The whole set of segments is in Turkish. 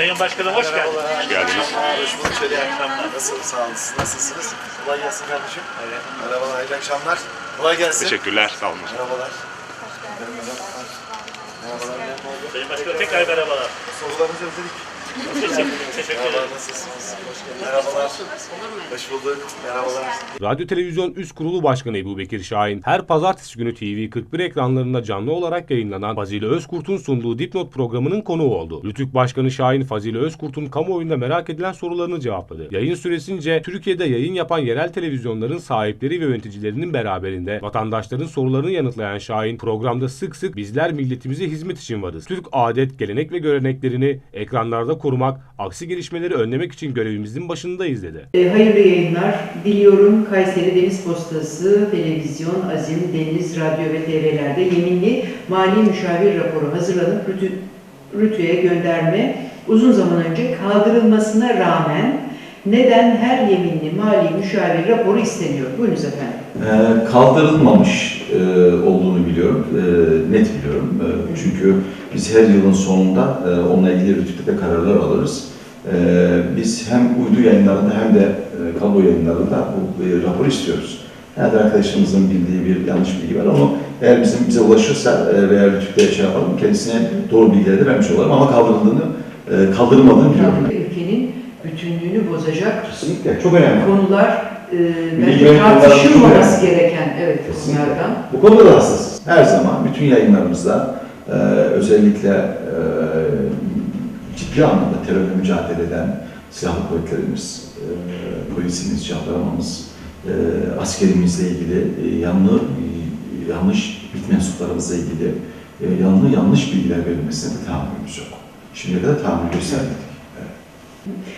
Sayın Başkanım hoş geldiniz. Hoş geldiniz. Hoş bulduk. Şöyle iyi akşamlar. Nasılsınız? Sağ olun. Siz nasılsınız? Kolay gelsin kardeşim. Evet. Merhabalar. Hayırlı akşamlar. Kolay gelsin. Teşekkürler, sağ olun. Merhabalar. Merhabalar. Merhabalar. Merhabalar. Sayın Başkanım tekrar merhabalar. Sorularınızı özledik. Ederim. Nasılsınız? Hoş. Merhabalar. Hoş bulduk. Merhabalar. Radyo Televizyon Üst Kurulu Başkanı Ebu Bekir Şahin, her pazartesi günü TV41 ekranlarında canlı olarak yayınlanan Fazile Özkurt'un sunduğu Dipnot programının konuğu oldu. Rütük Başkanı Şahin, Fazile Özkurt'un kamuoyunda merak edilen sorularını cevapladı. Yayın süresince Türkiye'de yayın yapan yerel televizyonların sahipleri ve yöneticilerinin beraberinde vatandaşların sorularını yanıtlayan Şahin, programda sık sık bizler milletimize hizmet için varız. Türk adet, gelenek ve göreneklerini ekranlarda korumak, aksi gelişmeleri önlemek için görevimizin başındayız dedi. E, Hayırlı yayınlar diliyorum. Kayseri Deniz Postası, Televizyon, Azim, Deniz, Radyo ve TV'lerde yeminli mali müşavir raporu hazırlanıp Rütü, Rütü'ye gönderme uzun zaman önce kaldırılmasına rağmen neden her yeminli mali müşavir raporu isteniyor? Buyurunuz efendim. Ee, kaldırılmamış e, olduğunu biliyorum, e, net biliyorum. E, çünkü biz her yılın sonunda e, onunla ilgili rütükte kararlar alırız. E, biz hem uydu yayınlarında hem de e, kablo yayınlarında bu e, rapor istiyoruz. Herhalde arkadaşımızın bildiği bir yanlış bilgi var ama eğer bizim bize ulaşırsa e, veya rütükte şey yapalım, kendisine doğru bilgileri de vermiş olalım ama kaldırıldığını, e, kaldırılmadığını biliyorum. Ülkenin bütünlüğünü bozacak Kesinlikle, çok önemli. konular e, bence tartışılmaması gereken evet Kesinlikle. konulardan. Bu konuda da hassasız. Her zaman bütün yayınlarımızda e, özellikle e, ciddi anlamda terörle mücadele eden silahlı kuvvetlerimiz, e, polisimiz, jandarmamız, e, askerimizle ilgili e, yanlı, e, yanlış bit mensuplarımızla ilgili e, yanlı yanlış bilgiler verilmesine de tahammülümüz yok. Şimdiye kadar tahammül göstermedik.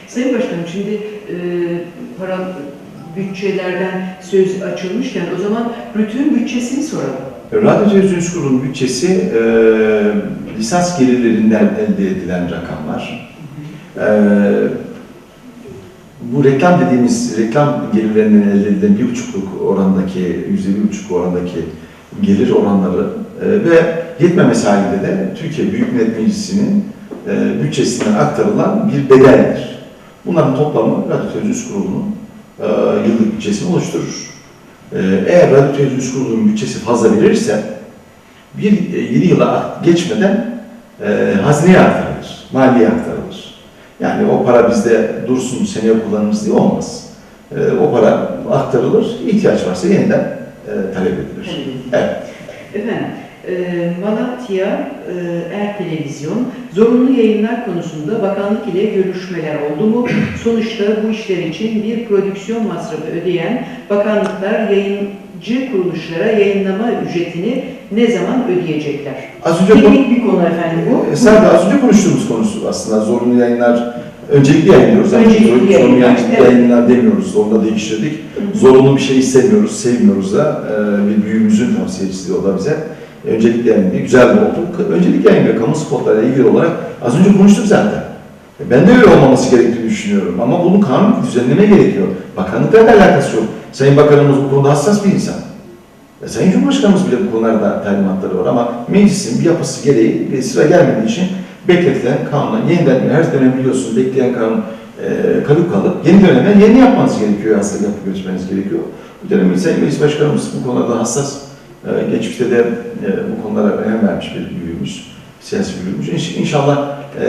Sayın Başkanım şimdi e, para bütçelerden söz açılmışken o zaman bütün bütçesini soralım. Radyo Televizyon Kurulu'nun bütçesi e, lisans gelirlerinden elde edilen rakamlar. E, bu reklam dediğimiz reklam gelirlerinden elde edilen bir buçukluk orandaki, yüzde bir buçuk orandaki gelir oranları e, ve yetmemesi halinde de Türkiye Büyük Millet Meclisi'nin e, bütçesinden aktarılan bir bedeldir. Bunların toplamı Radyo Televizyon Kurulu'nun e, yıllık bütçesini oluşturur. Ee, Eğer Radyo Televizyon Kurulu'nun bütçesi fazla verirse bir e, yedi yıla geçmeden e, hazineye aktarılır, maliye aktarılır. Yani o para bizde dursun, seneye kullanırız diye olmaz. E, o para aktarılır, ihtiyaç varsa yeniden e, talep edilir. Evet. Efendim, e, Malatya e, Er Televizyon zorunlu yayınlar konusunda bakanlık ile görüşmeler oldu mu? Sonuçta bu işler için bir prodüksiyon masrafı ödeyen bakanlıklar yayıncı kuruluşlara yayınlama ücretini ne zaman ödeyecekler? Az önce Teknik bir konu efendim bu. E, Sadece az önce konuştuğumuz konusu aslında zorunlu yayınlar öncelikli yayınlıyoruz. Öncelikli zorunlu yayınlar, yayınlar, evet. yayınlar demiyoruz. Onu da değiştirdik. Zorunlu bir şey istemiyoruz, sevmiyoruz da e, bir büyüğümüzün tavsiyecisi o da bize. Öncelikli yayın diye güzel bir oldu. Öncelikli yayın ve kamu spotlarıyla ilgili olarak az önce konuştuk zaten. E, Ben de öyle olmaması gerektiğini düşünüyorum ama bunun kanun düzenleme gerekiyor. Bakanlıkla da alakası yok. Sayın Bakanımız bu konuda hassas bir insan. E, Sayın Cumhurbaşkanımız bile bu konularda talimatları var ama meclisin bir yapısı gereği bir sıra gelmediği için bekletilen kanuna yeniden her dönem biliyorsunuz bekleyen kanun e, kalıp kalıp yeni döneme yeni yapmanız gerekiyor, hazırlık yapıp götürmeniz gerekiyor. Bu dönemin Sayın Meclis Başkanımız bu konuda hassas, e, geçmişte de e, bu konulara önem vermiş bir büyüğümüz, siyasi büyüğümüz. İnş- İnşallah e,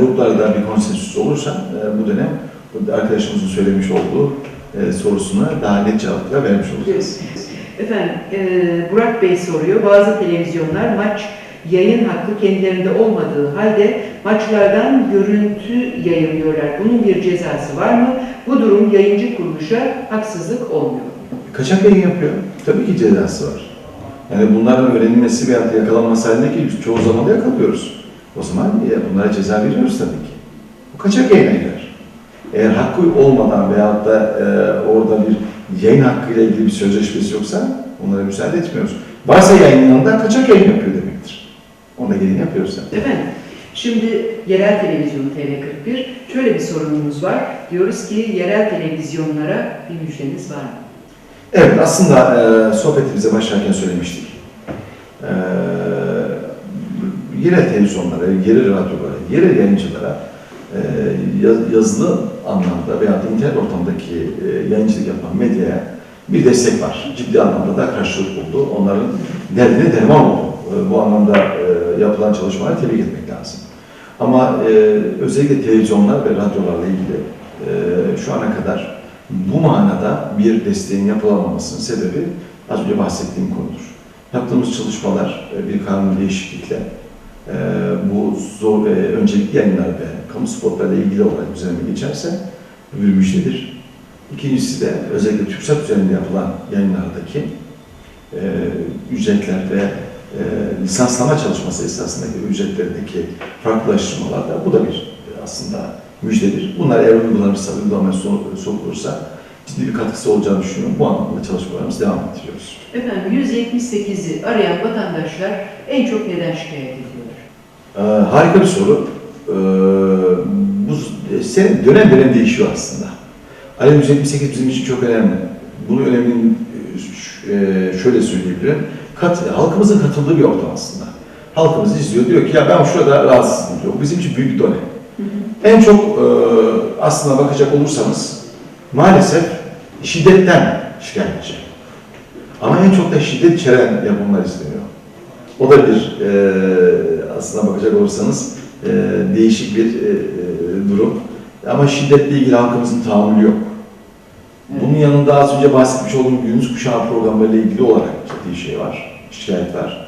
gruplarda bir konsensüs olursa e, bu dönem arkadaşımızın söylemiş olduğu e, sorusuna daha net cevaplar vermiş olacağız. Efendim, e, Burak Bey soruyor. Bazı televizyonlar maç yayın hakkı kendilerinde olmadığı halde maçlardan görüntü yayınlıyorlar. Bunun bir cezası var mı? Bu durum yayıncı kuruluşa haksızlık olmuyor. mu? Kaçak yayın yapıyor. Tabii ki cezası var. Yani bunların öğrenilmesi veya yakalanması halinde ki çoğu zaman da yakalıyoruz. O zaman ya bunlara ceza veriyoruz tabii ki. Bu kaçak yayına. Eğer hakkı olmadan veyahut da e, orada bir yayın hakkıyla ilgili bir sözleşmesi yoksa onlara müsaade etmiyoruz. Varsa yayınlanan kaçak yayın yapıyor demektir. Onu da gelin yapıyoruz zaten. Efendim, şimdi yerel televizyon TV41 şöyle bir sorunumuz var. Diyoruz ki yerel televizyonlara bir müjdeniz var mı? Evet, aslında e, sohbetimize başlarken söylemiştik. E, yerel televizyonlara, yerel radyolara, yerel yayıncılara e, yaz- yazılı anlamda veya internet ortamdaki e, yayıncılık yapan medyaya bir destek var. Ciddi anlamda da karşılık buldu. Onların derdine derman oldu. E, bu anlamda e, yapılan çalışmaları tebrik etmek lazım. Ama e, özellikle televizyonlar ve radyolarla ilgili e, şu ana kadar bu manada bir desteğin yapılamamasının sebebi az önce bahsettiğim konudur. Yaptığımız çalışmalar e, bir kanun değişiklikle e, bu zor, e, öncelikli yayınlar ve kamu spotlarıyla ilgili olarak düzenleme geçerse bir müjdedir. İkincisi de özellikle TÜRKSAT üzerinde yapılan yayınlardaki e, ücretler ve e, lisanslama çalışması esasındaki ücretlerdeki farklılaştırmalar da bu da bir aslında müjdedir. Bunlar eğer uygulanırsa, uygulamaya sokulursa ciddi bir katkısı olacağını düşünüyorum. Bu anlamda çalışmalarımızı devam ettiriyoruz. Efendim 178'i arayan vatandaşlar en çok neden şikayet ediyorlar? Ee, harika bir soru. Ee, bu e, sen dönem dönem değişiyor aslında. Alem 178 bizim için çok önemli. Bunun önemini e, e, şöyle söyleyebilirim. Kat, halkımızın katıldığı bir ortam aslında. Halkımız izliyor, diyor ki ya ben şurada rahatsızım diyor. Bu bizim için büyük bir dönem. En çok e, aslına bakacak olursanız maalesef şiddetten şikayetçi. Ama en çok da şiddet içeren yapımlar isteniyor. O da bir e, aslına bakacak olursanız e, değişik bir e, e, durum. Ama şiddetle ilgili halkımızın tahammülü yok. Bunun yanında az önce bahsetmiş olduğum Gündüz Kuşağı programlarıyla ilgili olarak ciddi şey var, şikayet var.